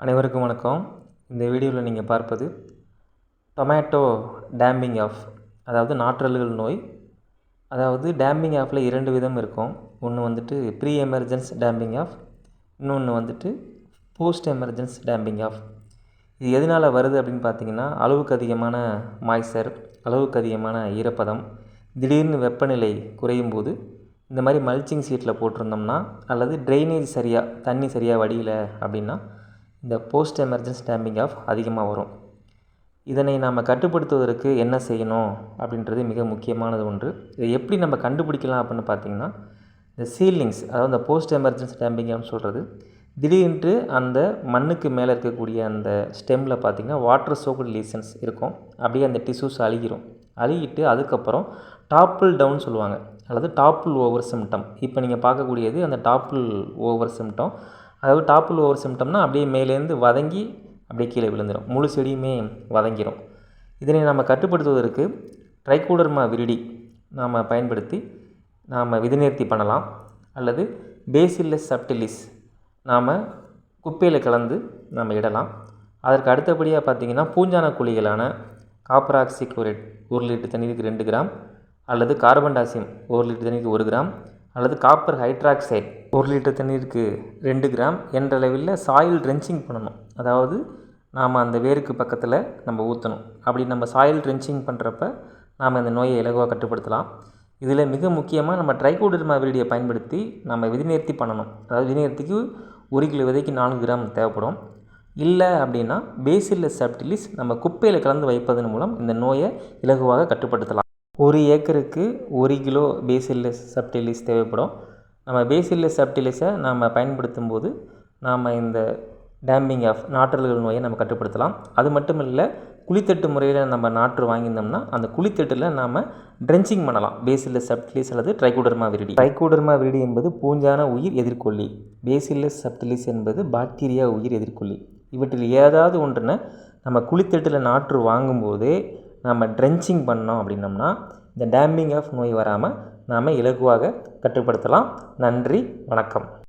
அனைவருக்கும் வணக்கம். இந்த வீடியோவில் நீங்கள் பார்ப்பது டொமேட்டோ டேம்பிங் ஆஃப் அதாவது நாற்றல்கள் நோய். அதாவது டேம்பிங் ஆஃபில் இரண்டு விதம் இருக்கும். ஒன்று வந்துட்டு ப்ரீ எமர்ஜென்ஸ் டேம்பிங் ஆஃப் இன்னொன்று வந்துட்டு போஸ்ட் எமர்ஜென்ஸ் டேம்பிங் ஆஃப். இது எதனால் வருது அப்படின்னு பார்த்தீங்கன்னா அளவுக்கு அதிகமான மாய்ச்சர் அளவுக்கு அதிகமான ஈரப்பதம் திடீர்னு வெப்பநிலை குறையும் போது இந்த மாதிரி மல்ச்சிங் சீட்டில் போட்டிருந்தோம்னா அல்லது ட்ரைனேஜ் சரியாக தண்ணி சரியாக வடியலை அப்படின்னா இந்த போஸ்ட் எமர்ஜென்ஸ் டேம்பிங் ஆஃப் அதிகமாக வரும். இதனை நாம் கட்டுப்படுத்துவதற்கு என்ன செய்யணும்? அப்படின்றது மிக முக்கியமானது ஒன்று. இதை எப்படி நம்ம கண்டுபிடிக்கலாம் அப்படின்னு பார்த்தீங்கன்னா இந்த சீலிங்ஸ் அதாவது இந்த போஸ்ட் எமர்ஜென்சி டேம்பிங் சொல்கிறது திடீர்னு அந்த மண்ணுக்கு மேலே இருக்கக்கூடிய அந்த ஸ்டெம்மில் பார்த்திங்கன்னா வாட்டர் சோக்கட் லீசன்ஸ் இருக்கும். அப்படியே அந்த டிஷ்யூஸ் அழுகிரும். அழுகிட்டு அதுக்கப்புறம் டாப்பிள் டவுன் சொல்லுவாங்க. அல்லது டாப்பிள் ஓவர் சிம்டம் இப்போ நீங்கள் பார்க்கக்கூடியது அந்த டாப்பிள் ஓவர் சிம்டம் அதாவது டாப்பில் ஓவர் சிம்டம்னா அப்படியே மேலேருந்து வதங்கி அப்படியே கீழே விழுந்துடும் முழு செடியுமே வதங்கிடும் இதனை நம்ம கட்டுப்படுத்துவதற்கு ட்ரைகூடர்மா விரிடி நாம் பயன்படுத்தி நாம் விதிநிறுத்தி பண்ணலாம். அல்லது பேசில்லஸ் சப்டிலிஸ் நாம் குப்பையில் கலந்து நம்ம இடலாம். அதற்கு அடுத்தபடியாக பார்த்திங்கன்னா பூஞ்சான குழிகளான காப்பராக்சி ஆக்சிக்ளோரேட் ஒரு லிட்டர் தண்ணீருக்கு ரெண்டு கிராம் அல்லது கார்பன் டாசியம் ஒரு லிட்டர் தண்ணீருக்கு ஒரு கிராம் அல்லது காப்பர் ஹைட்ராக்சைடு ஒரு லிட்டர் தண்ணீருக்கு ரெண்டு கிராம் என்ற அளவில் சாயில் ட்ரென்ச்சிங் பண்ணணும். அதாவது நாம் அந்த வேருக்கு பக்கத்தில் நம்ம ஊற்றணும் அப்படி நம்ம சாயில் ட்ரென்ச்சிங் பண்ணுறப்ப நாம் இந்த நோயை இலகுவாக கட்டுப்படுத்தலாம். இதில் மிக முக்கியமாக நம்ம ட்ரைகோடர்மா விரிடியை பயன்படுத்தி நம்ம விதிநேர்த்தி பண்ணணும். அதாவது விதிநேர்த்திக்கு ஒரு கிலோ விதைக்கு நான்கு கிராம் தேவைப்படும். இல்லை அப்படின்னா பேசில்லஸ் சப்டிலிஸ் நம்ம குப்பையில் கலந்து வைப்பதன் மூலம் இந்த நோயை இலகுவாக கட்டுப்படுத்தலாம். ஒரு ஏக்கருக்கு ஒரு கிலோ பேசில்லஸ் சப்டிலிஸ் தேவைப்படும். நம்ம பேசில்லஸ் சப்டிலிஸை நாம் பயன்படுத்தும் போது நாம் இந்த டேம்பிங் ஆஃப் நாற்றல்கள் நோயை நம்ம கட்டுப்படுத்தலாம். அது மட்டும் இல்லை குழித்தட்டு முறையில் நம்ம நாற்று வாங்கியிருந்தோம்னா அந்த குழித்தட்டில் நாம் ட்ரென்ச்சிங் பண்ணலாம். பேசில்லஸ் சப்டிலிஸ் அல்லது ட்ரைகோடர்மா விரிடி. ட்ரைகோடர்மா விரிடி என்பது பூஞ்சான உயிர் எதிர்கொல்லி. பேசில்லஸ் சப்டிலிஸ் என்பது பாக்டீரியா உயிர் எதிர்கொல்லி. இவற்றில் ஏதாவது ஒன்றுன நம்ம குழித்தட்டில் நாற்று வாங்கும்போதே நம்ம ட்ரென்ச்சிங் பண்ணோம் அப்படின்னம்னா இந்த டேம்பிங் ஆஃப் நோய் வராமல் நாம் இலகுவாக கட்டுப்படுத்தலாம். நன்றி வணக்கம்.